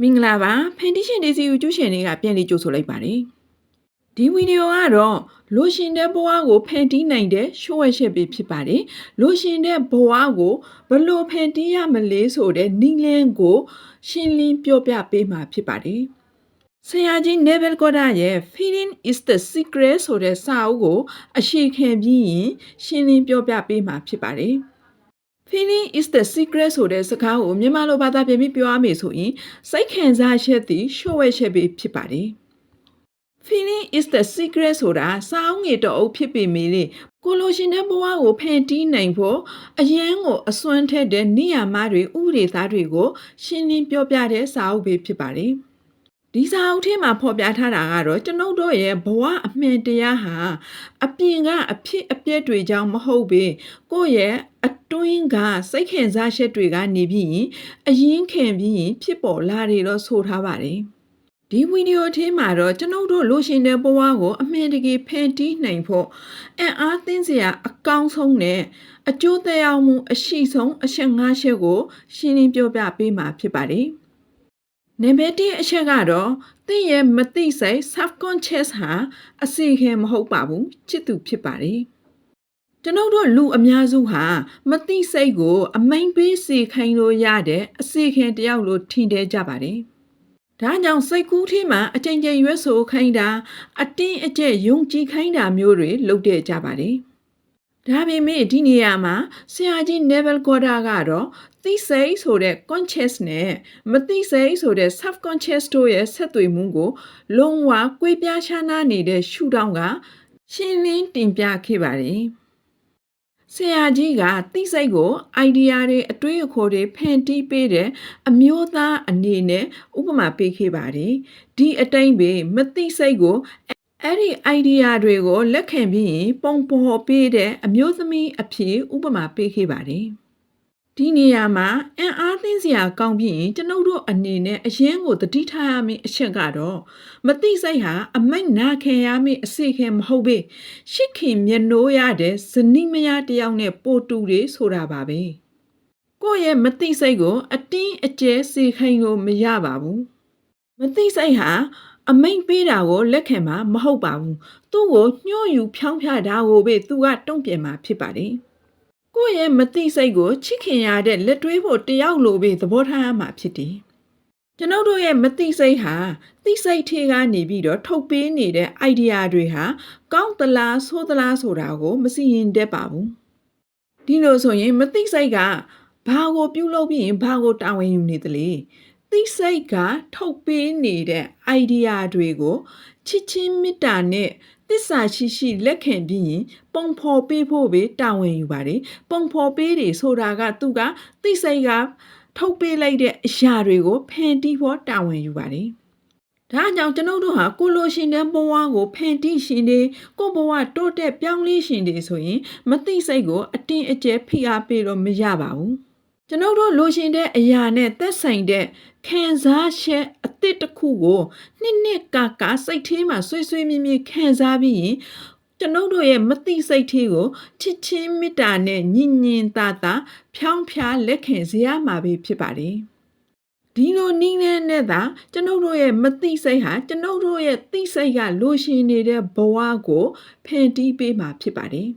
မင်္ဂလာပါဖန်တီရှင်ဒေစီယူကျူးရှင်တွေကပြန်လေးကြိုဆိုလိုက်ပါတယ်ဒီဗီဒီယိုကတော့လိုရှင်တဲ့ဘဝကိုဖန်တီးနိုင်တဲ့ရှိုးဝဲရှက်ပဲဖြစ်ပါတယ်လိုရှင်တဲ့ဘဝကိုဘယ်လို့ဖန်တီးရမလဲဆိုတဲ့နည်းလမ်းကို ရှင်းလင်းပြောပြပေးမှာဖြစ်ပါတယ်ဆရာကြီး Neville Goddard ရဲ့ Feeling is the Secret ဆိုတဲ့စာအုပ်ကို အရှိခံပြီးရင်ရှင်းလင်းပြောပြပေးမှာဖြစ်ပါတယ် Feeling is the secret ဆိုတဲ့စကားကိုမြန်မာလိုဘာသာပြန်ပြီးပြောရမယ်ဆိုရင်စိတ်ခံစားချက်သည်ရှုပ်ဝဲချက်ပဲဖြစ်ပါတယ်။ Feeling is the secret ဆိုတာစာအုပ်ငယ်တော့အုပ်ဖြစ်ပေမဲ့လေကိုလိုရှင်တဲ့ဘဝကိုဖန်တီးနိုင်ဖို့အရန်ကိုအစွမ်းထက်တဲ့နေရာမတွေဥပဒေသားတွေကိုရှင်းလင်းပြောပြတဲ့စာအုပ်ပဲဖြစ်ပါတယ်။ ဒီစာအုပ်ထဲမှာဖော်ပြထားတာကတော့ကျွန်ုပ်တို့ရဲ့ဘဝအမှန်တရားဟာအပြင်ကအဖြစ်အပျက်တွေကြောင့်မဟုတ်ပေကိုယ့်ရဲ့အတွင်းကစိတ်ခံစားချက်တွေကနေပြီးရင်အရင်ခံပြီးရင်ဖြစ်ပေါ်လာတယ်လို့ဆိုထားပါတယ်ဒီဗီဒီယိုထဲမှာတော့ကျွန်ုပ်တို့လိုရှင်တဲ့ဘဝကိုအမှန်တကယ်ဖန်တီးနိုင်ဖို့အံ့အားသင့်စရာအကောင်းဆုံးနဲ့အကျိုးသက်ရောက်မှုအရှိဆုံးအချက်၅ချက်ကိုရှင်းလင်းပြောပြပေးမှာဖြစ်ပါတယ်။ နံပါတ်1အချက်ကတော့သင်ရဲ့မသိစိတ် subconscious ဟာအစီအခံမဟုတ်ပါဘူးချစ်သူဖြစ်ပါတယ်ကျွန်ုပ်တို့လူအများစုဟာမသိစိတ်ကို အမိန်ပေးစေခိုင်းလို့ရတဲ့အစီအခံတစ်ယောက်လို့ထင်တယ်ကြပါတယ်ဒါကြောင့်စိတ်ကူးထဲမှာအကြိမ်ကြိမ်ရွက်ဆိုခိုင်းတာအတင်းအကျပ်ယုံကြည်ခိုင်းတာမျိုးတွေလုပ်တဲ့ကြပါတယ် ဒါပေမဲ့ဒီနေရာမှာဆရာကြီး Neville Goddard ကတော့သိစိတ်ဆိုတဲ့ conscious နဲ့မသိစိတ်ဆိုတဲ့ subconscious တို့ရဲ့ဆက်သွယ်မှုကို လုံးဝကွေးပြားခြားနားနေတဲ့ရှုထောင့်ကရှင်းလင်းတင်ပြခဲ့ပါတယ်။ဆရာကြီးကသိစိတ်ကို idea တွေအတွေးအခေါ်တွေဖန်တီးပေးတဲ့အမျိုးသားအနေနဲ့ဥပမာပေးခဲ့ပါတယ်။ဒီအတိုင်းပဲမသိစိတ်ကို အဲ့ဒီ idea တွေကိုလက်ခံပြီးရင်ပုံပေါ်ပေးတဲ့အမျိုးသမီးအဖြစ်ဥပမာပေးခဲ့ပါတယ်။ဒီနေရာမှာအံ့အားသင့်စရာကောင်းပြီးရင်ကျွန်ုပ်တို့အနေနဲ့အရင်ကိုတတိထားရမယ့်အချက်ကတော့မသိစိတ်ဟာအမိတ်နာခံရမယ့်အစီခံမဟုတ်ပေရှစ်ခင်မျက်နှိုးရတဲ့ဇနီးမယားတစ်ယောက်နဲ့ပိုတူတွေဆိုတာပါပဲ။ကိုယ့်ရဲ့မသိစိတ်ကို အတင်းအကျဲစေခိုင်းလို့မရပါဘူး။မသိစိတ်ဟာ အမိန်ပေးတာကိုလက်ခံမှာမဟုတ်ပါဘူးသူ့ကိုညှို့ယူဖြောင်းဖြတာကိုပဲသူကတုံ့ပြန်မှာဖြစ်ပါတယ်ကိုယ့်ရဲ့မသိစိတ်ကိုချစ်ခင်ရတဲ့လက်တွဲဖို့တယောက်လိုပဲသဘောထားရမှာဖြစ်တယ်ကျွန်ုပ်တို့ရဲ့မသိစိတ်ဟာသိစိတ်ထေကနေပြီးတော့ထုတ်ပေးနေတဲ့ idea တွေဟာကောင်းသလားဆိုးသလားဆိုတာကိုမစီရင်တတ်ပါဘူးဒီလိုဆိုရင်မသိစိတ်ကဘာကိုပြုလုပ်ပြီးရင်ဘာကိုတာဝန်ယူနေသလဲ သိစိတ်ကထုတ်ပေးနေတဲ့ idea တွေကိုချစ်ချင်းမေတ္တာနဲ့သစ္စာရှိရှိလက်ခံပြီးရင်ပုံဖော်ပေးဖို့ပဲတာဝန်ယူပါတယ်ပုံဖော်ပေးတယ်ဆိုတာကသူကသိစိတ်ကထုတ်ပေးလိုက်တဲ့အရာတွေကိုဖန်တီးဖို့တာဝန်ယူပါတယ်ဒါကြောင့်ကျွန်ုပ်တို့ဟာကိုလိုရှင်တဲ့ဘဝကိုဖန်တီးရှင်တွေကိုဘဝတိုးတက်ပြောင်းလဲရှင်တွေဆိုရင်မသိစိတ်ကိုအတင်းအကျပ်ဖိအားပေးလို့မရပါဘူး ကျွန်ုပ်တို့လိုချင်တဲ့အရာနဲ့သက်ဆိုင်တဲ့ခံစားချက်အသစ်တစ်ခုကိုနှစ်နှစ်ကာကာစိတ်ထဲမှာဆွေးဆွေးမြဲမြဲခံစားပြီးရင်ကျွန်ုပ်တို့ရဲ့မသိစိတ်ထဲကိုချစ်ချင်းမေတ္တာနဲ့ညင်ညင်သာသာဖြောင်းဖြားလက်ခံစေရမှာပဲဖြစ်ပါတယ်ဒီလိုနည်းနဲ့နဲ့သာကျွန်ုပ်တို့ရဲ့မသိစိတ်ဟာကျွန်ုပ်တို့ရဲ့သိစိတ်ကလိုရှင်နေတဲ့ဘဝကိုဖန်တီးပေးမှာဖြစ်ပါတယ်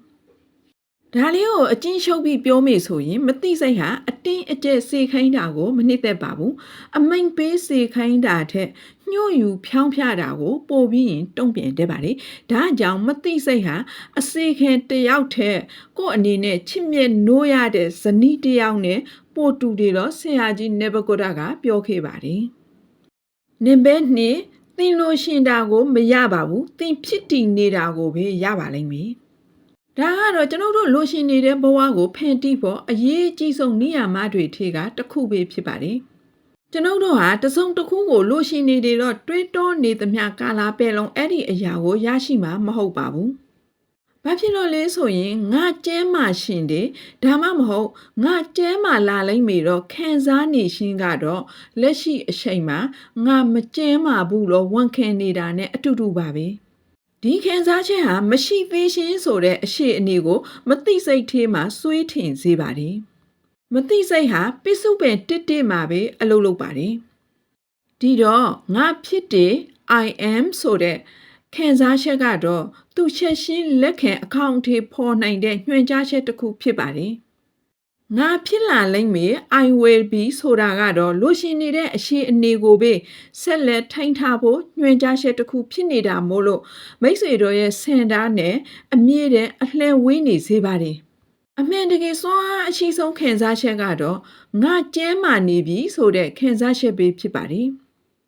ဒါလေးကိုအချင်းရှုပ်ပြီးပြောမိဆိုရင်မသိစိတ်ဟာအတင်းအကျပ်စေခိုင်းတာကိုမနှစ်သက်ပါဘူးအမိန်ပေးစေခိုင်းတာထက်ညှို့ယူဖြောင်းဖြတာကိုပို့ပြီးရင်တုံ့ပြန်တတ်ပါလေဒါကြောင့်မသိစိတ်ဟာအစေခံတယောက်ထက်ကို့အနေနဲ့ချစ်မြတ်နိုးရတဲ့ဇနီးတယောက်နဲ့ပို့တူတယ်တော့ဆရာကြီးနေဘကုဒကပြောခဲ့ပါတယ်နံပါတ်2သင်လို့ရှင်တာကိုမရပါဘူးသင်ဖြစ်တည်နေတာကိုပဲရပါလိမ့်မယ် ဒါကတော့ကျွန်ုပ်တို့လိုရှင်နေတဲ့ဘဝကိုဖန်တီးဖို့အရေးကြီးဆုံးနေရာမတွေထဲကတစ်ခုပဲဖြစ်ပါတယ်။ကျွန်ုပ်တို့ဟာတစုံတစ်ခုကိုလိုရှင်နေတယ်တော့တွေးတောနေသမျှကာလာပဲလုံးအဲ့ဒီအရာကိုရရှိမှာမဟုတ်ပါဘူး။ဘာဖြစ်လို့လဲဆိုရင်ငါကျဲမှရှင်တယ်ဒါမှမဟုတ်ငါကျဲမှလာလိမ့်မေတော့ခံစားနေရှင်းကတော့လက်ရှိအချိန်မှာငါမကျဲမှဘူးလို့ဝန်ခံနေတာနဲ့အတူတူပါပဲ။ ဒီခံစားချက်ဟာမရှိသေးရှင်ဆိုတဲ့အရှိအနေကို မသိစိတ်သေးမှစွေးထင်စေပါတယ်။မသိစိတ်ဟာပစ္စုပန်တစ်တစ်မှာပဲအလုပ်လုပ်ပါတယ်။ဒီတော့ငါဖြစ်တယ် I am ဆိုတဲ့ခံစားချက်ကတော့သူချက်ရှင်းလက်ခံအကောင့်အထေပေါ်နိုင်တဲ့ညွှန်ကြားချက်တစ်ခုဖြစ်ပါတယ် ငါဖြစ်လာလိမ့်မယ် I will be ဆိုတာကတော့လို့ရှိနေတဲ့အရှိအနေကိုပဲဆက်လက်ထိုင်ထားဖို့ညွှန်ကြားချက်တစ်ခုဖြစ်နေတာမို့လို့မိတ်ဆွေတို့ရဲ့စင်တာနဲ့အမြင့်တဲ့အလှည့်ဝေးနေစေပါတယ်အမှန်တကယ်စွမ်းအားအရှိဆုံးခံစားချက်ကတော့ငါကျဲမာနေပြီဆိုတဲ့ခံစားချက်ပဲဖြစ်ပါတယ်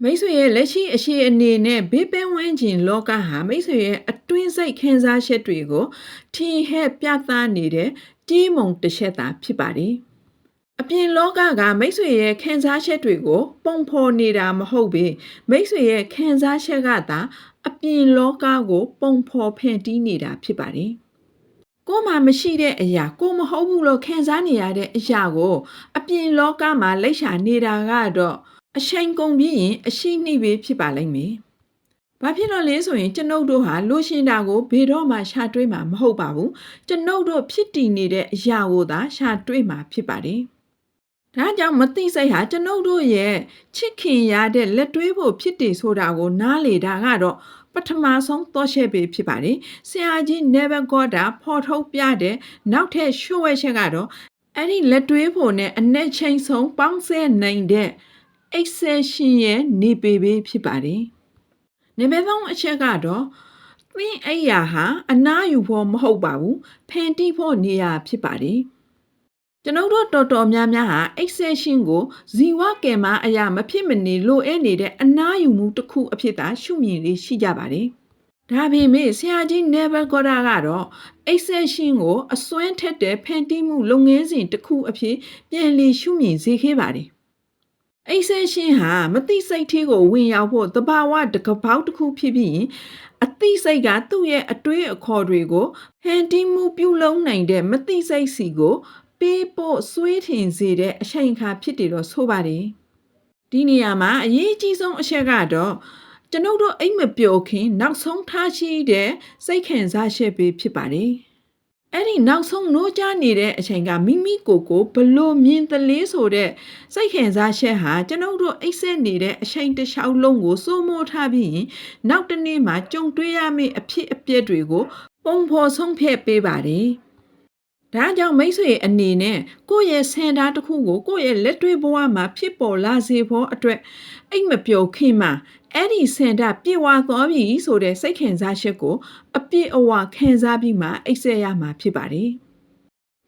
မိတ်ဆွေရဲ့လက်ရှိအရှိအနေနဲ့ဘေးပန်းဝန်းကျင်လောကဟာမိတ်ဆွေရဲ့အတွင်းစိတ်ခံစားချက်တွေကိုထင်ဟပ်ပြသနေတဲ့ ကြီးမုံတစ်ချက်သာဖြစ်ပါတယ်။အပြင်လောကကမိတ်ဆွေရဲ့ခံစားချက်တွေကိုပုံဖော်နေတာမဟုတ်ပေမိတ်ဆွေရဲ့ခံစားချက်ကသာအပြင်လောကကို ပုံဖော်ဖန်တီးနေတာဖြစ်ပါတယ်။ကိုယ်မှမရှိတဲ့အရာကိုမဟုတ်ဘူးလို့ခံစားနေရတဲ့အရာကို အပြင်လောကမှာလိပ်ရှာနေတာကတော့အချိန်ကုန်ပြီးရင်အရှိနှိပဲဖြစ်ပါလိမ့်မယ်။ ဘာဖြစ်လို့လဲဆိုရင်ကျွန်ုပ်တို့ဟာလိုရှင်တာကိုဘယ်တော့မှရှာတွေးမှာမဟုတ်ပါဘူး။ကျွန်ုပ်တို့ဖြစ်တည်နေတဲ့အရာကိုသာရှာတွေးမှာဖြစ်ပါတယ်။ဒါကြောင့်မသိစိတ်ဟာကျွန်ုပ်တို့ရဲ့ချစ်ခင်ရတဲ့လက်တွေးဖို့ဖြစ်တည်ဆိုတာကို နားလေတာကတော့ပထမဆုံးသောရှက်ပေဖြစ်ပါတယ်။ဆရာကြီး Never got တာဖော်ထုတ်ပြတဲ့နောက်ထပ်ရှို့ဝဲချက်ကတော့အဲ့ဒီလက်တွေးဖို့နဲ့အ내ချိန်ဆုံးပေါင်းစဲနိုင်တဲ့ exception ရဲ့နေပေပေဖြစ်ပါတယ်။ နံပါတ်3အချက်ကတော့သင်အိယာဟာအနားယူဖို့မဟုတ်ပါဘူးဖန်တီးဖို့နေရာဖြစ်ပါတယ်။ကျွန်ုပ်တို့တော်တော်များများဟာ exception ကိုဇီဝကယ်မအရာမဖြစ်မနေလိုအပ်နေတဲ့အနားယူမှုတစ်ခုအဖြစ်သာရှုမြင်လေးရှိကြပါတယ်။ဒါပေမဲ့ဆရာကြီး Never Goda ကတော့ exception ကိုအစွမ်းထက်တဲ့ဖန်တီးမှုလုပ်ငန်းစဉ်တစ်ခုအဖြစ်ပြန်လည်ရှုမြင်စေခဲ့ပါတယ် အိဆဲရှင်ဟာမသိစိတ်သေးကိုဝင်ရောက်ဖို့တဘာဝတကပောက်တစ်ခုဖြစ်ပြီးရင်အသိစိတ်ကသူ့ရဲ့အတွေးအခေါ်တွေကိုဟန်တီးမှုပြုလုပ်နိုင်တဲ့မသိစိတ်စီကို ပေးဖို့ဆွေးထင်စေတဲ့အချိန်အခါဖြစ်တယ်လို့ဆိုပါတယ်ဒီနေရာမှာအရေးကြီးဆုံးအချက်ကတော့ကျွန်ုပ်တို့အိမ်မပျော်ခင် နောက်ဆုံးထားရှိတဲ့စိတ်ခံစားချက်ပဲဖြစ်ပါတယ် အဲ့ဒီနောက်ဆုံးနိုးကြနေတဲ့အချိန်ကမိမိကိုယ်ကိုဘလို့မြင်တလေးဆိုတဲ့စိတ်ခံစားချက်ဟာကျွန်ုပ်တို့အိတ်ဆက်နေတဲ့အချိန်တစ်လျှောက်လုံးကိုစိုးမိုးထားပြီးရင်နောက်တစ်နေ့မှကြုံတွေ့ရမယ့်အဖြစ်အပျက်တွေကို ပုံဖော်ဆုံးဖြတ်ပေးပါတယ်။ဒါကြောင့်မိတ်ဆွေအနေနဲ့ကိုယ့်ရဲ့ဆန္ဒတစ်ခုကိုကိုယ့်ရဲ့လက်တွေ့ဘဝမှာဖြစ်ပေါ်လာစေဖို့အတွက်အိတ်မပျော်ခင်မှာ အဲ့ဒီစင်တာပြေဝသွားပြီဆိုတဲ့စိတ်ခံစားချက်ကို အပြည့်အဝခံစားပြီးမှအိတ်ဆက်ရမှာဖြစ်ပါတယ်။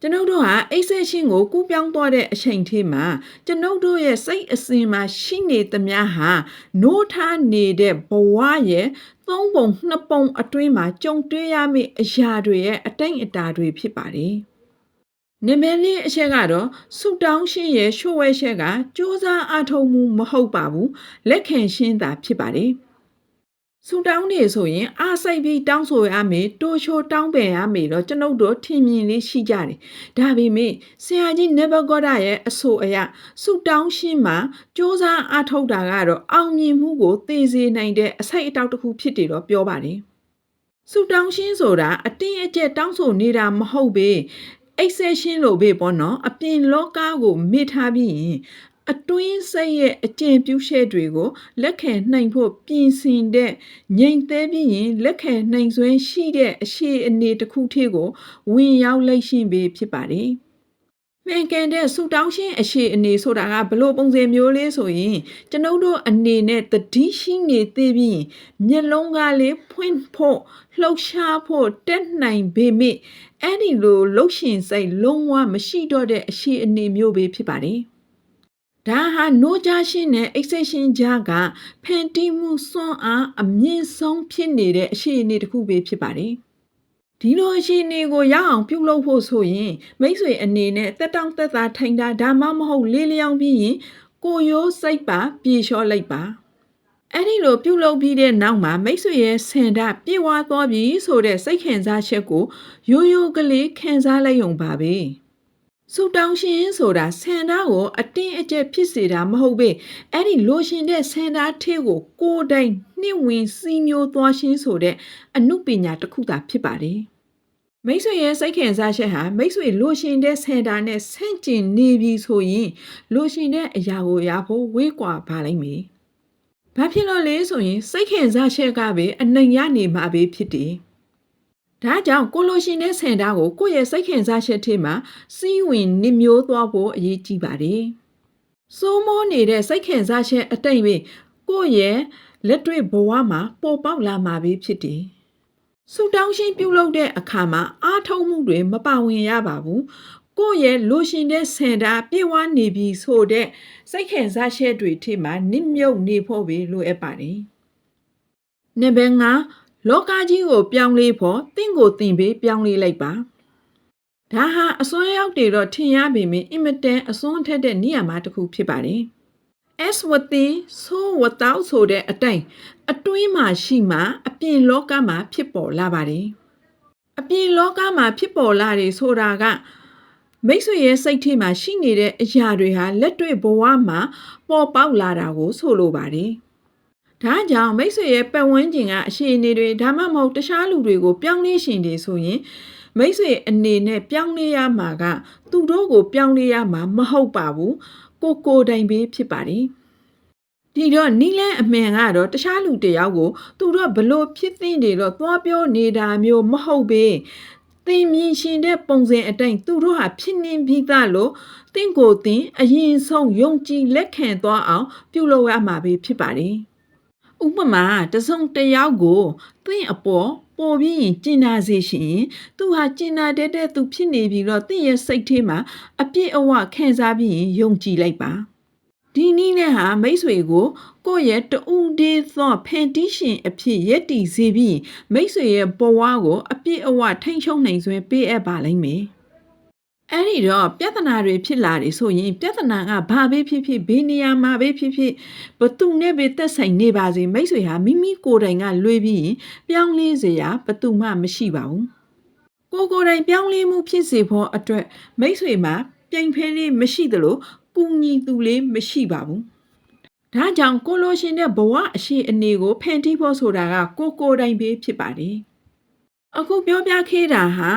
ကျွန်ုပ်တို့ဟာအိတ်ဆက်ရှင်ကိုကူးပြောင်းသွားတဲ့အချိန်ထိမှာကျွန်ုပ်တို့ရဲ့စိတ်အစဉ်မှာရှိနေသမျှဟာနိုးထားနေတဲ့ဘဝရဲ့သုံးပုံနှစ်ပုံအတွင်းမှာကြုံတွေ့ရမယ့်အရာတွေရဲ့အတိတ်အတာတွေဖြစ်ပါတယ်။ နမဲလင်းအချက်ကတော့ဆူတောင်းရှင်ရဲ့ရှို့ဝဲချက်ကစူးစမ်းအထောက်မှုမဟုတ်ပါဘူးလက်ခံရှင်းတာဖြစ်ပါတယ်ဆူတောင်းနေဆိုရင်အားစိတ်ပြီးတောင်းဆိုရမယ်တိုးချိုတောင်းပန်ရမယ်တော့ကျွန်ုပ်တို့ထင်မြင်လေးရှိကြတယ်ဒါပေမဲ့ဆရာကြီးနေဘဂေါဒရဲ့အဆိုအရဆူတောင်းရှင်းမှာစူးစမ်းအထောက်တာကတော့အောင်မြင်မှုကိုသိစေနိုင်တဲ့အစိတ်အတောက်တစ်ခုဖြစ်တယ်တော့ပြောပါတယ်ဆူတောင်းရှင်းဆိုတာအတင်းအကျပ်တောင်းဆိုနေတာမဟုတ်ပေ exception လို့ပဲပေါ့နော်အပြင်လောကကိုမေ့ထားပြီးရင်အတွင်းစိတ်ရဲ့အကျင့်ပြုရှဲတွေကို လက်ခံနိုင်ဖို့ပြင်ဆင်တဲ့ငြိမ်သက်ပြီးရင်လက်ခံနိုင်စွမ်းရှိတဲ့အရှိအနေတစ်ခုထဲကိုဝင်ရောက်လိုက်ရှင်ပေဖြစ်ပါတယ်။ မှန်ကန်တဲ့ဆူတောင်းရှင်းအရှိအနေဆိုတာကဘလို့ပုံစံမျိုးလေးဆိုရင်ကျွန်ုပ်တို့အနေနဲ့တတိရှိနေသေးပြီးမျက်လုံးကလေးဖွင့်ဖို့လှုပ်ရှားဖို့တက်နိုင်ပေမဲ့အဲ့ဒီလိုလှုပ်ရှင်စိတ်လုံးဝမရှိတော့တဲ့အရှိအနေမျိုးပဲဖြစ်ပါတယ်။ဒါဟာနိုးကြရှင်းတဲ့ exception ကြားကဖန်တီးမှုစွမ်းအားအမြင့်ဆုံးဖြစ်နေတဲ့အရှိအနေတစ်ခုပဲဖြစ်ပါတယ်။ ဒီလိုအရှိအနေကိုရအောင်ပြုလုပ်ဖို့ဆိုရင်မိတ်ဆွေအနေနဲ့တက်တောင့်တက်တာထိုင်တာဒါမှမဟုတ်လေးလျောင်းပြီးရင်ကိုရိုးစိတ်ပါပြေလျှော့လိုက်ပါ။အဲ့ဒီလိုပြုလုပ်ပြီးတဲ့နောက်မှာမိတ်ဆွေရဲ့ဆန္ဒပြေဝသွားပြီဆိုတဲ့စိတ်ခံစားချက်ကိုရိုးရိုးကလေးခံစားလိုက်ုံပါပဲ ဆူတောင်းရှင်ဆိုတာဆန္ဒကိုအတင်းအကျပ်ဖြစ်စေတာမဟုတ်ပဲအဲ့ဒီလိုရှင်တဲ့ဆန္ဒထဲကိုကိုယ်တိုင်နှိမ့်ဝင်စီးမျိုးသွားရှင်းဆိုတဲ့အမှုပညာတစ်ခုသာဖြစ်ပါတယ်မိတ်ဆွေရဲ့စိတ်ခံစားချက်ဟာမိတ်ဆွေလိုရှင်တဲ့ဆန္ဒနဲ့ဆန့်ကျင်နေပြီဆိုရင်လိုရှင်တဲ့အရာကိုရဖို့ဝေးကွာပါလိမ့်မယ်ဘာဖြစ်လို့လဲဆိုရင်စိတ်ခင်စားချက်ကပဲအနိုင်ရနေမှာပဲဖြစ်တယ် ဒါကြောင့်ကိုလိုရှင်တဲ့ဆန်တာကိုကိုယ့်ရဲ့စိတ်ခင်စားချက်ထဲမှာစီးဝင်နစ်မျိုးသွားဖို့အရေးကြီးပါတယ်စိုးမိုးနေတဲ့စိတ်ခင်စားချက်အတိတ်ပဲကိုယ့်ရဲ့လက်တွေ့ဘဝမှာပေါ်ပေါက်လာမှာပဲဖြစ်တယ်ဆူတောင်းရှင်းပြုလုပ်တဲ့အခါမှာအားထုတ်မှုတွေမပါဝင်ရပါဘူးကိုယ့်ရဲ့လိုရှင်တဲ့ဆန်တာပြေဝနေပြီဆိုတဲ့စိတ်ခင်စားချက်တွေထိမှနစ်မြုပ်နေဖို့ပဲလိုအပ်ပါတယ်။နံပါတ်5 လောကကြီးကိုပြောင်းလဲဖို့တင့်ကိုတင်ပေးပြောင်းလဲလိုက်ပါ။ဒါဟာအစွမ်းရောက်တွေတော့ထင်ရပေမယ့်အင်မတန်အစွမ်းထက်တဲ့နေရာမှာတစ်ခုဖြစ်ပါတယ်။ S within so without ဆိုတဲ့အတိုင်းအတွင်းမှာရှိမှအပြင်လောကမှာဖြစ်ပေါ်လာပါတယ်။အပြင်လောကမှာဖြစ်ပေါ်လာတယ်ဆိုတာကမိတ်ဆွေရဲ့စိတ်ထဲမှာရှိနေတဲ့အရာတွေဟာလက်တွေ့ဘဝမှာပေါ်ပေါက်လာတာကိုဆိုလိုပါတယ်။ ဒါကြောင့်မိတ်ဆွေရဲ့ပတ်ဝန်းကျင်ကအရှိအနေတွေဒါမှမဟုတ်တခြားလူတွေကိုပြောင်းလဲရှင်တယ်ဆိုရင်မိတ်ဆွေအနေနဲ့ပြောင်းလဲရမှာက သူတို့ကိုပြောင်းလဲရမှာမဟုတ်ပါဘူး။ကိုကိုယ်တိုင်ပဲဖြစ်ပါတယ်။ဒီတော့နီလန်းအမှန်ကတော့တခြားလူတယောက်ကို သူတို့ဘလို့ဖြစ်သိနေတော့သွားပြောနေတာမျိုးမဟုတ်ပဲသင်မြင်ရှင်တဲ့ပုံစံအတိုင်းသူတို့ဟာဖြစ်နေပြီးသားလို့တင့်ကိုယ်တင်အရင်ဆုံးယုံကြည်လက်ခံသွားအောင်ပြုလုပ်ရမှာပဲဖြစ်ပါတယ်။ ဥပမာတစုံတစ်ယောက်ကိုသင်အပေါ်ပေါ်ပြီးရင်ကျင်နာစေရှင်သူဟာကျင်နာတဲ့တဲ့သူဖြစ်နေပြီးတော့သင်ရဲ့စိတ်ထဲမှာအပြည့်အဝခံစားပြီးရင်ယုံကြည်လိုက်ပါ။ဒီနည်းနဲ့ဟာမိတ်ဆွေကိုကိုယ့်ရဲ့တူဒေသောဖန်တီးရှင်အဖြစ်ရည်တည်စေပြီးမိတ်ဆွေရဲ့ဘဝကိုအပြည့်အဝထိန်းချုပ်နိုင်စွမ်းပေးအပ်ပါလိမ့်မယ်။ အဲ့ဒီတော့ပြဿနာတွေဖြစ်လာတယ်ဆိုရင်ပြဿနာကဘာပဲဖြစ်ဖြစ်ဘေးနေရာမှာပဲဖြစ်ဖြစ်ဘသူနဲ့ပဲတက်ဆိုင်နေပါစေမိတ်ဆွေဟာမိမိကိုယ်တိုင်ကလွေးပြီးရင်ပြောင်းလဲစေရာဘသူမှမရှိပါဘူးကိုကိုယ်တိုင်ပြောင်းလဲမှုဖြစ်စေဖို့အတွက်မိတ်ဆွေမှာပြိုင်ဖဲလေးမရှိသလိုကူညီသူလေးမရှိပါဘူးဒါကြောင့်ကိုလိုရှင်တဲ့ဘဝအရှိအနေကိုဖန်တီးဖို့ဆိုတာကကိုကိုယ်တိုင်ပဲဖြစ်ပါတယ်အခုပြောပြခဲ့တာဟာ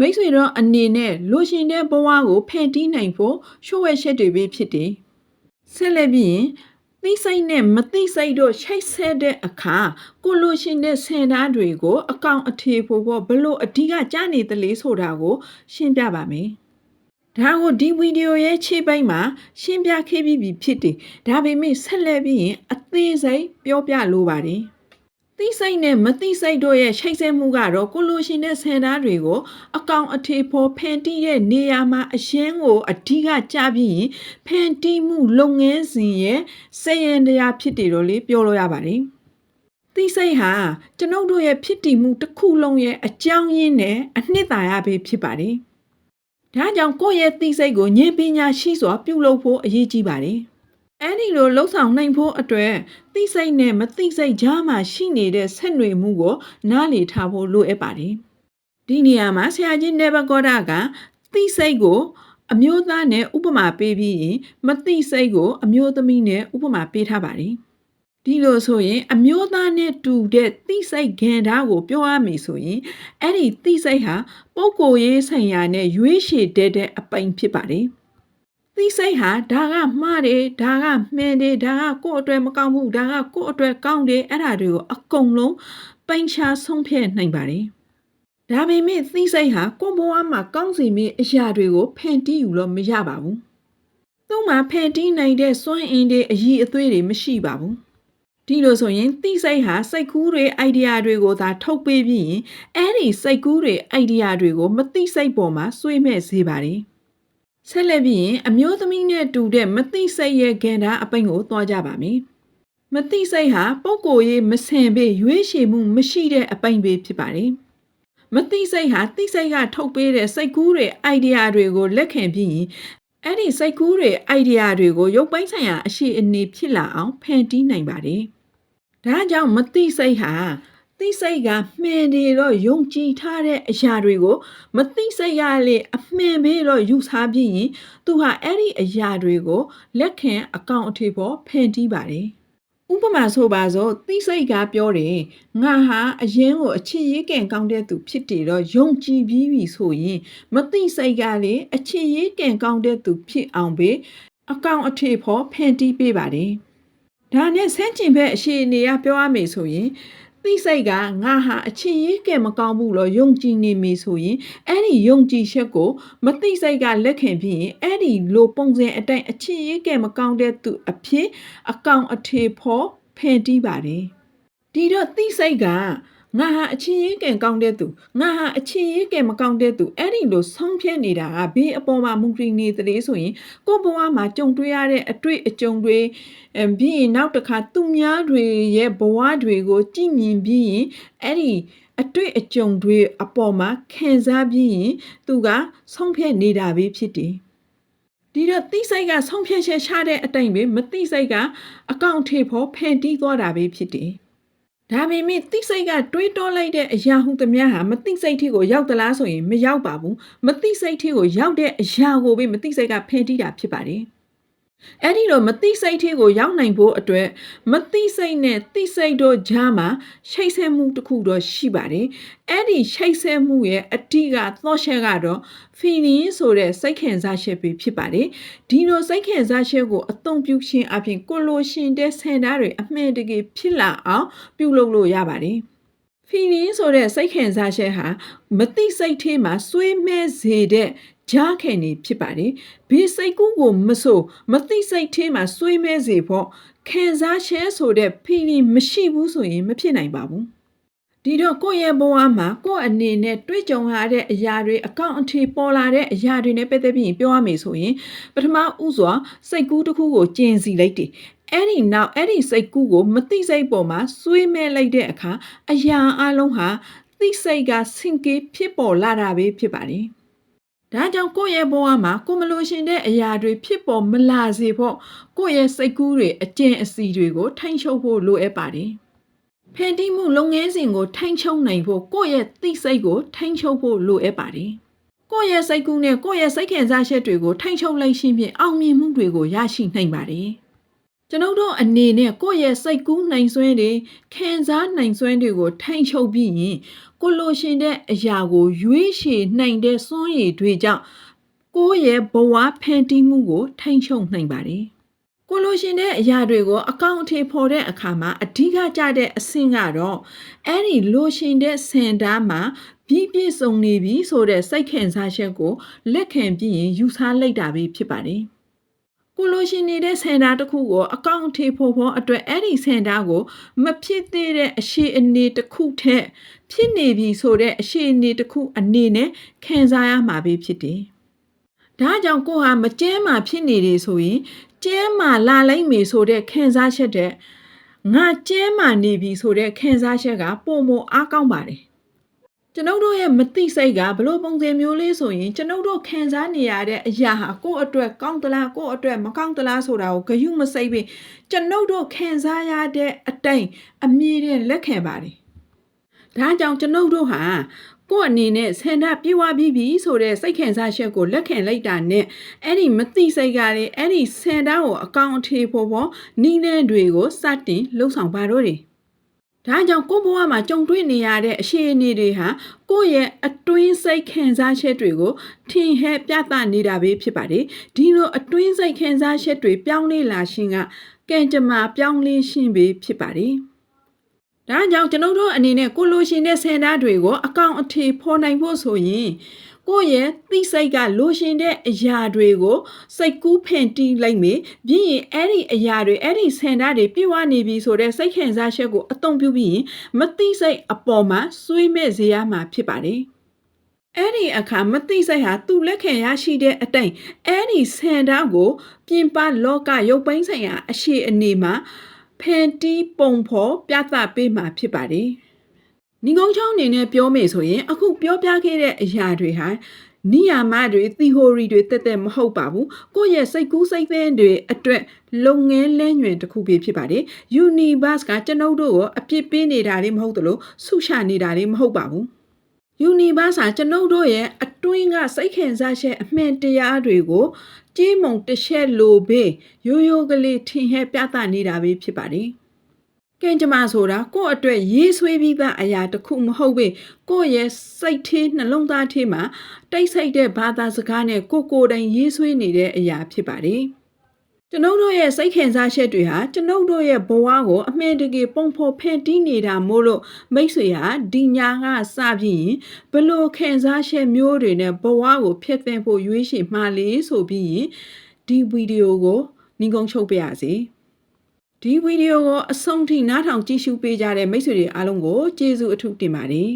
မိတ်ဆွေတို့အနေနဲ့လိုရှင်တဲ့ဘဝကိုဖန်တီးနိုင်ဖို့ရှုပ်ဝဲချက်တွေပဲဖြစ်တယ်။ဆက်လက်ပြီးရင်သိစိတ်နဲ့မသိစိတ်တို့ရှိုက်ဆက်တဲ့အခါကိုလိုရှင်တဲ့ဆင်သားတွေကို အကောင်အထေဖို့ဖို့ဘလို့အဓိကကြားနေသလဲဆိုတာကို ရှင်းပြပါမယ်။ဒါကိုဒီဗီဒီယိုရဲ့ခြေပိုင်းမှာ ရှင်းပြခဲ့ပြီးပြီဖြစ်တယ်။ဒါပေမဲ့ဆက်လက်ပြီးရင်အသေးစိတ်ပြောပြလိုပါတယ်။ သိစိတ်နဲ့မသိစိတ်တို့ရဲ့ရှိတ်ဆက်မှုကတော့ကိုလိုရှင်တဲ့ဆန်သားတွေကို အကောင်အထေဖို့ဖန်တီးတဲ့နေရာမှာအရင်ကိုအဓိကကြပြီးရင်ဖန်တီးမှုလုပ်ငန်းစဉ်ရဲ့စရန်တရားဖြစ်တယ်လို့လေပြောလို့ရပါတယ်။သိစိတ်ဟာကျွန်ုပ်တို့ရဲ့ဖြစ်တည်မှုတစ်ခုလုံးရဲ့အကြောင်းရင်းနဲ့အနှစ်သာရပဲဖြစ်ပါတယ်။ဒါကြောင့်ကိုယ့်ရဲ့သိစိတ်ကိုဉာဏ်ပညာရှိစွာပြုလုပ်ဖို့အရေးကြီးပါတယ်။ အဲဒီလိုလှုပ်ဆောင်နိုင်ဖို့အတွက်သိစိတ်နဲ့မသိစိတ်ကြားမှာရှိနေတဲ့ဆက်နွယ်မှုကိုနားလည်ထားဖို့လိုအပ်ပါတယ်။ဒီနေရာမှာဆရာကြီးနေဘကောဒကသိစိတ်ကို အမျိုးသားနဲ့ဥပမာပေးပြီးရင်မသိစိတ်ကိုအမျိုးသမီးနဲ့ဥပမာပေးထားပါတယ်။ဒီလိုဆိုရင် အမျိုးသားနဲ့တူတဲ့သိစိတ်ခံဓာတ်ကိုပြောရမယ်ဆိုရင်အဲ့ဒီသိစိတ်ဟာပုဂ္ဂိုလ်ရေးဆိုင်ရာနဲ့ရွေးရှည်တဲ့တဲ့အပိုင်ဖြစ်ပါတယ်။ သိစိတ်ဟာဒါကမှားတယ်ဒါကမှန်တယ်ဒါကကိုယ့်အတွက်မကောင်းဘူးဒါကကိုယ့်အတွက်ကောင်းတယ်အဲ့ဒါတွေကိုအကုန်လုံးပိုင်ခြားဆုံးဖြတ်နိုင်ပါတယ်။ဒါပေမဲ့သိစိတ်ဟာကိုယ့်ဘဝမှာကောင်းစီမင်းအရာတွေကိုဖန်တီးယူလို့မရပါဘူး။သူ့မှာဖန်တီးနိုင်တဲ့စွမ်းအင်တွေအည်အသွေးတွေမရှိပါဘူး။ဒီလိုဆိုရင်သိစိတ်ဟာစိတ်ကူးတွေ idea တွေကိုသာထုတ်ပေးပြီးရင်အဲ့ဒီစိတ်ကူးတွေ idea တွေကိုမသိစိတ်ပေါ်မှာဆွေးမဲ့စေပါတယ်။ ဆက်လက်ပြီးရင်အမျိုးသမီးနဲ့တူတဲ့မသိစိတ်ရဲ့ကဏ္ဍအပိန်ကိုသွားကြပါမယ်။မသိစိတ်ဟာပုံကိုယ်ရေးမဆင်ပေးရွေးချယ်မှုမရှိတဲ့အပိန်ပဲဖြစ်ပါတယ်။မသိစိတ်ဟာသိစိတ်ကထုတ်ပေးတဲ့စိတ်ကူးတွေ idea တွေကိုလက်ခံပြီးရင်အဲ့ဒီစိတ်ကူးတွေ idea တွေကိုရုပ်ပိုင်းဆိုင်ရာအရှိအနေဖြစ်လာအောင်ဖန်တီးနိုင်ပါတယ်။ဒါကြောင့်မသိစိတ်ဟာ သိစိတ်ကမှန်တယ်တော့ယုံကြည်ထားတဲ့အရာတွေကို မသိစိတ်ရလေအမှန်ပဲတော့ယူဆပြီးရင်သူဟာအဲ့ဒီအရာတွေကိုလက်ခံအကောင့်အထေပေါ်ဖန်တီးပါတယ်ဥပမာဆိုပါစို့သိစိတ်ကပြောတယ်ငါဟာအရင်ကိုအချစ်ရေးကံကောင်းတဲ့သူဖြစ်တယ်တော့ယုံကြည်ပြီးပြီဆိုရင်မသိစိတ်ကလေအချစ်ရေးကံကောင်းတဲ့သူဖြစ်အောင်ပဲအကောင့်အထေပေါ်ဖန်တီးပေးပါတယ်ဒဒါနဲ့ဆန်းကျင်ဘက်အရှိအနေကပြောရမယ်ဆိုရင်သိ စိတ်ကငါဟာအချင်းရေးကဲမကောင်းဘူးလို့ယုံကြည်နေမိဆိုရင်အဲ့ဒီယုံကြည်ချက်ကိုမသိစိတ်ကလက်ခံပြီးရင်အဲ့ဒီလိုပုံစံအတိုင်းအချင်းရေးကဲမကောင်းတဲ့သူအဖြစ်အကောင်အထေဖော်ဖန်တီးပါတယ်ဒီတော့သိစိတ်က ငါဟာအချင်းရေးကံကောင်းတဲ့သူငါဟာအချင်းရေးကံမကောင်းတဲ့သူအဲ့ဒီလိုဆုံးဖြတ်နေတာကဘေးအပေါ်မှာမူတည်နေသလေးဆိုရင်ကိုယ့်ဘဝမှာကြုံတွေ့ရတဲ့အတွေ့အကြုံတွေအမ်ပြီးရင်နောက်တစ်ခါသူများတွေရဲ့ဘဝတွေကိုကြည်မြင်ပြီးရင်အဲ့ဒီအတွေ့အကြုံတွေအပေါ်မှာခံစားပြီးရင်သူကဆုံးဖြတ်နေတာပဲဖြစ်တယ်ဒီတော့သိစိတ်ကဆုံးဖြတ်ချက်ချတဲ့အတိုင်းပဲမသိစိတ်ကအကောင့်ထေဖို့ဖန်တီးသွားတာပဲဖြစ်တယ် ဒါပေမဲ့သိစိတ်ကတွေးတောလိုက်တဲ့အရာဟုသမျှဟာမသိစိတ်ထီကိုရောက်သလားဆိုရင်မရောက်ပါဘူးမသိစိတ်ထီကိုရောက်တဲ့အရာကိုပဲမသိစိတ်ကဖန်တီးတာဖြစ်ပါတယ် အဲ့ဒီတော့မသိစိတ်ထီကိုရောက်နိုင်ဖို့အတွက်မသိစိတ်နဲ့သိစိတ်တို့ကြားမှာရှိတ်ဆက်မှုတစ်ခုတော့ရှိပါတယ်အဲ့ဒီရှိတ်ဆက်မှုရဲ့အတိကသော့ချက်ကတော့ feeling ဆိုတဲ့စိတ်ခံစားချက်ပဲဖြစ်ပါတယ်ဒီလိုစိတ်ခံစားချက်ကိုအသုံးပြုခြင်းအပြင်ကိုလိုရှင်တဲ့ဆန္ဒတွေအမှန်တကယ်ဖြစ်လာအောင်ပြုလုပ်လို့ရပါတယ် feeling ဆိုတဲ့စိတ်ခံစားချက်ဟာမသိစိတ်ထဲမှာစွေးမဲစေတဲ့ ကြားခံနေဖြစ်ပါတယ်။ဘေးစိတ်ကူးကိုမဆိုမသိစိတ်ထဲမှာစွေးမဲစေဖို့ခံစားချက်ဆိုတဲ့ feeling မရှိဘူးဆိုရင်မဖြစ်နိုင်ပါဘူး။ဒီတော့ကိုယ့်ရဲ့ဘဝမှာကိုယ့်အနေနဲ့တွေ့ကြုံရတဲ့အရာတွေအကောင့်အထည်ပေါ်လာတဲ့အရာတွေနဲ့ပတ်သက်ပြီးပြောရမယ်ဆိုရင်ပထမဦးစွာစိတ်ကူးတစ်ခုကိုကျင်စီလိုက်တယ်။အဲ့ဒီနောက်အဲ့ဒီစိတ်ကူးကိုမသိစိတ်ပေါ်မှာစွေးမဲလိုက်တဲ့အခါအရာအလုံးဟာသိစိတ်ကဆင်ကေးဖြစ်ပေါ်လာတာပဲဖြစ်ပါတယ်။ ဒါကြောင့်ကိုယ့်ရဲ့ဘဝမှာကိုမလို့ရှင်တဲ့အရာတွေဖြစ်ပေါ်မလာစေဖို့ကိုယ့်ရဲ့စိတ်ကူးတွေအကျင့်အစီတွေကိုထိန်းချုပ်ဖို့လိုအပ်ပါတယ်။ဖန်တီးမှုလုပ်ငန်းစဉ်ကိုထိန်းချုပ်နိုင်ဖို့ကိုယ့်ရဲ့သိစိတ်ကိုထိန်းချုပ်ဖို့လိုအပ်ပါတယ်။ကိုယ့်ရဲ့စိတ်ကူးနဲ့ကိုယ့်ရဲ့စိတ်ခံစားချက်တွေကိုထိန်းချုပ်လိုက်ခြင်းဖြင့်အောင်မြင်မှုတွေကိုရရှိနိုင်ပါတယ်။ ကျွန်ုပ်တို့အနေနဲ့ကိုယ့်ရဲ့စိတ်ကူးနိုင်စွမ်းတွေခံစားနိုင်စွမ်းတွေကိုထိန်းချုပ်ပြီးရင်ကိုလိုရှင်တဲ့အရာကိုရွေးရှည်နိုင်တဲ့စွမ်းရည်တွေကြောင့်ကိုယ့်ရဲ့ဘဝဖန်တီးမှုကိုထိန်းချုပ်နိုင်ပါတယ်။ကိုလိုရှင်တဲ့အရာတွေကိုအကောင့်အထည်ဖော်တဲ့အခါမှာအဓိကကျတဲ့အဆင့်ကတော့အဲ့ဒီလိုရှင်တဲ့စင်တာမှာပြည့်ပြည့်စုံနေပြီဆိုတဲ့စိတ်ခံစားချက်ကိုလက်ခံပြီးရင်ယူဆလိုက်တာပဲဖြစ်ပါတယ်။ ကိုလိုရှင်နေတဲ့စင်တာတစ်ခုကိုအကောင့်ထေဖို့ဖို့အတွက်အဲ့ဒီစင်တာကို မဖြစ်သေးတဲ့အရှိအနေတစ်ခုထက်ဖြစ်နေပြီဆိုတဲ့အရှိအနေတစ်ခုအနေနဲ့ခံစားရမှာပဲဖြစ်တယ်။ဒါကြောင့်ကိုဟာမကျဲမှာဖြစ်နေတယ်ဆိုရင်ကျဲမှာလာလိုက်မေဆိုတဲ့ခံစားချက်တဲ့ငါကျဲမှာနေပြီဆိုတဲ့ခံစားချက်ကပုံမအားကောင်းပါတယ် ကျွန်ုပ်တို့ရဲ့မသိစိတ်ကဘလို့ပုံစံမျိုးလေးဆိုရင်ကျွန်ုပ်တို့ခံစားနေရတဲ့အရာဟာကိုယ့်အတွက်ကောင်းသလားကိုယ့်အတွက်မကောင်းသလားဆိုတာကိုဂယုမစိတ်ပြီးကျွန်ုပ်တို့ခံစားရတဲ့အတိုင်းအမြင်နဲ့လက်ခံပါတယ်။ဒါကြောင့်ကျွန်ုပ်တို့ဟာကိုယ့်အနေနဲ့ဆန္ဒပြေဝပြီးပြီဆိုတဲ့စိတ်ခံစားချက်ကိုလက်ခံလိုက်တာနဲ့အဲ့ဒီမသိစိတ်ကလည်းအဲ့ဒီဆန္ဒကိုအကောင်အထည်ဖို့ဖို့နီးတဲ့တွေကိုစတင်လှုပ်ဆောင်ပါတော့တယ် ဒါကြောင့်ကိုယ့်ဘဝမှာကြုံတွေ့နေရတဲ့အရှိအနေတွေဟာကိုယ့်ရဲ့အတွင်းစိတ်ခံစားချက်တွေကိုထင်ဟဲပြသနေတာပဲဖြစ်ပါတယ်ဒီလိုအတွင်းစိတ်ခံစားချက်တွေပြောင်းလဲလာခြင်းကကံကြမ္မာပြောင်းလဲခြင်းပဲဖြစ်ပါတယ်ဒါကြောင့်ကျွန်ုပ်တို့အနေနဲ့ကိုလိုရှင်တဲ့ဆန္ဒတွေကိုအကောင့်အထည်ဖော်နိုင်ဖို့ဆိုရင် ကိုယ့်ရဲ့သိစိတ်ကလိုရှင်တဲ့အရာတွေကိုစိတ်ကူးဖန်တီးလိုက်မယ်ပြီးရင်အဲ့ဒီအရာတွေအဲ့ဒီဆန္ဒတွေပြည့်ဝနေပြီဆိုတဲ့စိတ်ခံစားချက်ကိုအသုံးပြုပြီးရင်မသိစိတ်အပေါ်မှာစွေးမဲ့စေရမှာဖြစ်ပါတယ်အဲ့ဒီအခါမသိစိတ်ဟာသူ့လက်ခံရရှိတဲ့အတိုင်းအဲ့ဒီဆန္ဒကိုပြင်ပလောကရုပ်ပိုင်းဆိုင်ရာအရှိအနေမှာဖန်တီးပုံဖော်ပြသပေးမှာဖြစ်ပါတယ်။ ညီကုန်းချောင်းအနေနဲ့ပြောမယ်ဆိုရင်အခုပြောပြခဲ့တဲ့အရာတွေဟာနိယာမတွေသီဟိုရီတွေတက်တက်မဟုတ်ပါဘူးကိုယ့်ရဲ့စိတ်ကူးစိတ်သင်းတွေအတွက်လုပ်ငန်းလဲညွင်တစ်ခုပဲဖြစ်ပါတယ် Universe ကကျွန်ုပ်တို့ကိုအပြစ်ပေးနေတာလေးမဟုတ်သလိုဆုချနေတာလေးမဟုတ်ပါဘူး Universe ကကျွန်ုပ်တို့ရဲ့အတွင်းကစိတ်ခံစားချက်အမှန်တရားတွေကိုကြီးမုံတစ်ချက်လိုပဲရိုးရိုးကလေးထင်ဟဲပြသနေတာပဲဖြစ်ပါတယ် ကင်ကြမ္မာဆိုတာကိုယ့်အတွက်ရေးဆွေးပြီးသားအရာတစ်ခုမဟုတ်ပဲကိုယ့်ရဲ့စိတ်သေးနှလုံးသားထဲမှာတိတ်ဆိတ်တဲ့ဘာသာစကားနဲ့ကိုကိုယ်တိုင်ရေးဆွေးနေတဲ့အရာဖြစ်ပါတယ်။ကျွန်ုပ်တို့ရဲ့စိတ်ခံစားချက်တွေဟာကျွန်ုပ်တို့ရဲ့ဘဝကိုအမှန်တကယ်ပုံဖော်ဖန်တီးနေတာမို့လို့မိတ်ဆွေဟာဒီညာကစပြီးရင်ဘလို့ခံစားချက်မျိုးတွေနဲ့ဘဝကိုဖျက်သိမ်းဖို့ရွေးချယ်မှာလေဆိုပြီးရင်ဒီဗီဒီယိုကိုနှင်းကုန်းချုပ်ပြရစီ ဒီဗီဒီယိုကိုအဆုံးထိနားထောင်ကြည့်ရှုပေးကြတဲ့မိတ်ဆွေတွေအားလုံးကိုကျေးဇူးအထူးတင်ပါတယ်